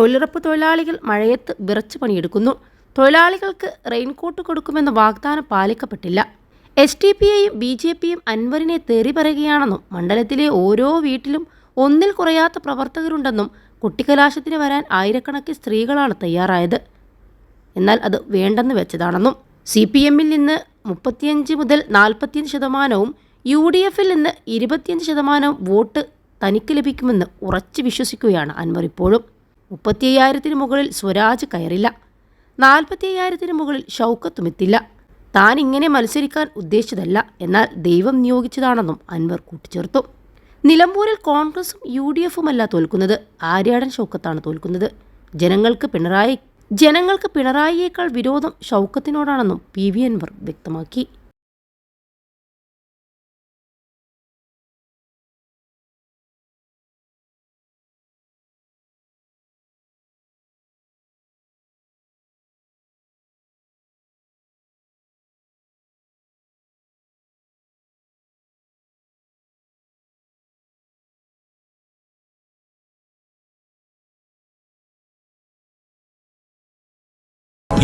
തൊഴിലുറപ്പ് തൊഴിലാളികൾ മഴയത്ത് വിറച്ചു പണിയെടുക്കുന്നു. തൊഴിലാളികൾക്ക് റെയിൻകോട്ട് കൊടുക്കുമെന്ന വാഗ്ദാനം പാലിക്കപ്പെട്ടില്ല. എസ് ടി പിയെയും ബി ജെ പിയും അൻവറിനെ തെറി പറയുകയാണെന്നും മണ്ഡലത്തിലെ ഓരോ വീട്ടിലും ഒന്നിൽ കുറയാത്ത പ്രവർത്തകരുണ്ടെന്നും കുട്ടിക്കലാശത്തിന് വരാൻ ആയിരക്കണക്കിന് സ്ത്രീകളാണ് തയ്യാറായത്. എന്നാൽ അത് വേണ്ടെന്ന് വെച്ചതാണെന്നും സി പി എമ്മിൽ നിന്ന് മുപ്പത്തിയഞ്ച് മുതൽ നാൽപ്പത്തിയഞ്ച് ശതമാനവും യു ഡി എഫിൽ നിന്ന് ഇരുപത്തിയഞ്ച് ശതമാനവും വോട്ട് തനിക്ക് ലഭിക്കുമെന്ന് ഉറച്ചു വിശ്വസിക്കുകയാണ് അൻവർ ഇപ്പോഴും. മുപ്പത്തി അയ്യായിരത്തിന് മുകളിൽ സ്വരാജ് കയറില്ല. നാൽപ്പത്തി അയ്യായിരത്തിന് മുകളിൽ ഷൗക്കത്തും എത്തില്ല താൻ ഇങ്ങനെ മത്സരിക്കാൻ ഉദ്ദേശിച്ചതല്ല. എന്നാൽ ദൈവം നിയോഗിച്ചതാണെന്നും അൻവർ കൂട്ടിച്ചേർത്തു. നിലമ്പൂരിൽ കോൺഗ്രസും യു ഡി എഫുമല്ല തോൽക്കുന്നത്. ആര്യാടൻ ഷൗക്കത്താണ് തോൽക്കുന്നത്. ജനങ്ങൾക്ക് പിണറായി ജനങ്ങൾക്ക് പിണറായിയേക്കാൾ വിരോധം ഷൗക്കത്തിനോടാണെന്നും പി വി അൻവർ വ്യക്തമാക്കി.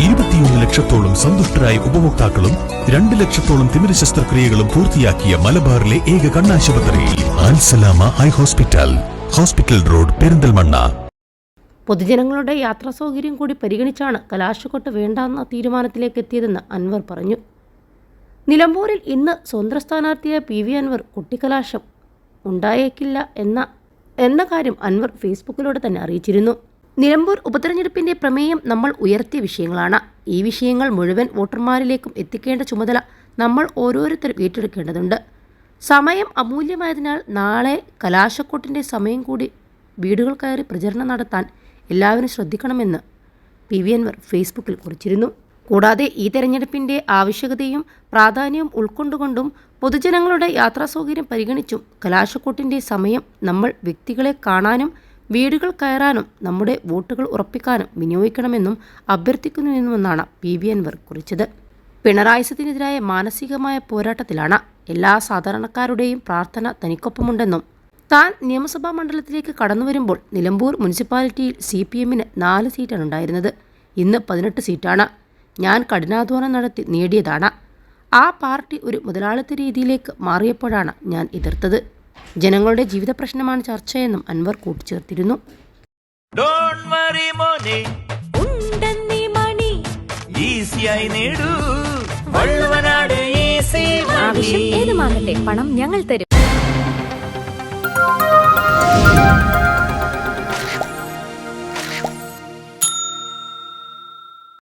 ഇരുപത്തിയൊന്ന് ലക്ഷത്തോളം സന്തുഷ്ടരായ ഉപഭോക്താക്കളും രണ്ട് ലക്ഷത്തോളം തിമിര ശസ്ത്രക്രിയകളും പൂർത്തിയാക്കിയ മലബാറിലെ ഏക കണ്ണാശുപത്രി Alsalama eye hospital hospital road Perinthalmanna. പൊതുജനങ്ങളുടെ യാത്രാ സൗകര്യം കൂടി പരിഗണിച്ചാണ് കലാശക്കൊട്ട് വേണ്ടെന്ന തീരുമാനത്തിലേക്ക് എത്തിയതെന്ന് അൻവർ പറഞ്ഞു. നിലമ്പൂരിൽ ഇന്ന് സ്വതന്ത്ര സ്ഥാനാർത്ഥിയായ പി വി അൻവർ കുട്ടിക്കലാശം ഉണ്ടായേക്കില്ല എന്ന എന്ന കാര്യം അൻവർ ഫേസ്ബുക്കിലൂടെ തന്നെ അറിയിച്ചിരുന്നു. നിലമ്പൂർ ഉപതെരഞ്ഞെടുപ്പിന്റെ പ്രമേയം നമ്മൾ ഉയർത്തിയ വിഷയങ്ങളാണ്. ഈ വിഷയങ്ങൾ മുഴുവൻ വോട്ടർമാരിലേക്കും എത്തിക്കേണ്ട ചുമതല നമ്മൾ ഓരോരുത്തരും ഏറ്റെടുക്കേണ്ടതുണ്ട്. സമയം അമൂല്യമായതിനാൽ നാളെ കലാശക്കൊട്ടിന്റെ സമയം കൂടി വീടുകൾ കയറി പ്രചരണം നടത്താൻ എല്ലാവരും ശ്രദ്ധിക്കണമെന്ന് പി വി അൻവർ ഫേസ്ബുക്കിൽ കുറിച്ചിരുന്നു. കൂടാതെ ഈ തെരഞ്ഞെടുപ്പിന്റെ ആവശ്യകതയും പ്രാധാന്യവും ഉൾക്കൊണ്ടുകൊണ്ടും പൊതുജനങ്ങളുടെ യാത്രാ സൗകര്യം പരിഗണിച്ചും കലാശക്കൊട്ടിന്റെ സമയം നമ്മൾ വ്യക്തികളെ കാണാനും വീടുകൾ കയറാനും നമ്മുടെ വോട്ടുകൾ ഉറപ്പിക്കാനും വിനിയോഗിക്കണമെന്നും അഭ്യർത്ഥിക്കുന്നുവെന്നുമെന്നാണ് പി വി അൻവർ കുറിച്ചത്. പിണറായിസത്തിനെതിരായ മാനസികമായ പോരാട്ടത്തിലാണ് എല്ലാ സാധാരണക്കാരുടെയും പ്രാർത്ഥന തനിക്കൊപ്പമുണ്ടെന്നും താൻ നിയമസഭാ മണ്ഡലത്തിലേക്ക് കടന്നു വരുമ്പോൾ നിലമ്പൂർ മുനിസിപ്പാലിറ്റിയിൽ സി പി എമ്മിന് നാല് സീറ്റാണ് ഉണ്ടായിരുന്നത്. ഇന്ന് പതിനെട്ട് സീറ്റാണ്. ഞാൻ കഠിനാധ്വാനം നടത്തി നേടിയതാണ്. ആ പാർട്ടി ഒരു മുതലാളിത്ത രീതിയിലേക്ക് മാറിയപ്പോഴാണ് ഞാൻ എതിർത്തത്. ജനങ്ങളുടെ ജീവിത പ്രശ്നമാണ് ചർച്ചയെന്നും അൻവർ കൂട്ടിച്ചേർത്തിരുന്നു. ഡോണ്ട് വറി മോനെ. ഉണ്ടെന്നീ മണി. ഈസിയായി നേടൂ. വള്ളുവനാട് ഈസി ആവശ്യം ഏതുമാകട്ടെ പണം ഞങ്ങൾ തരും.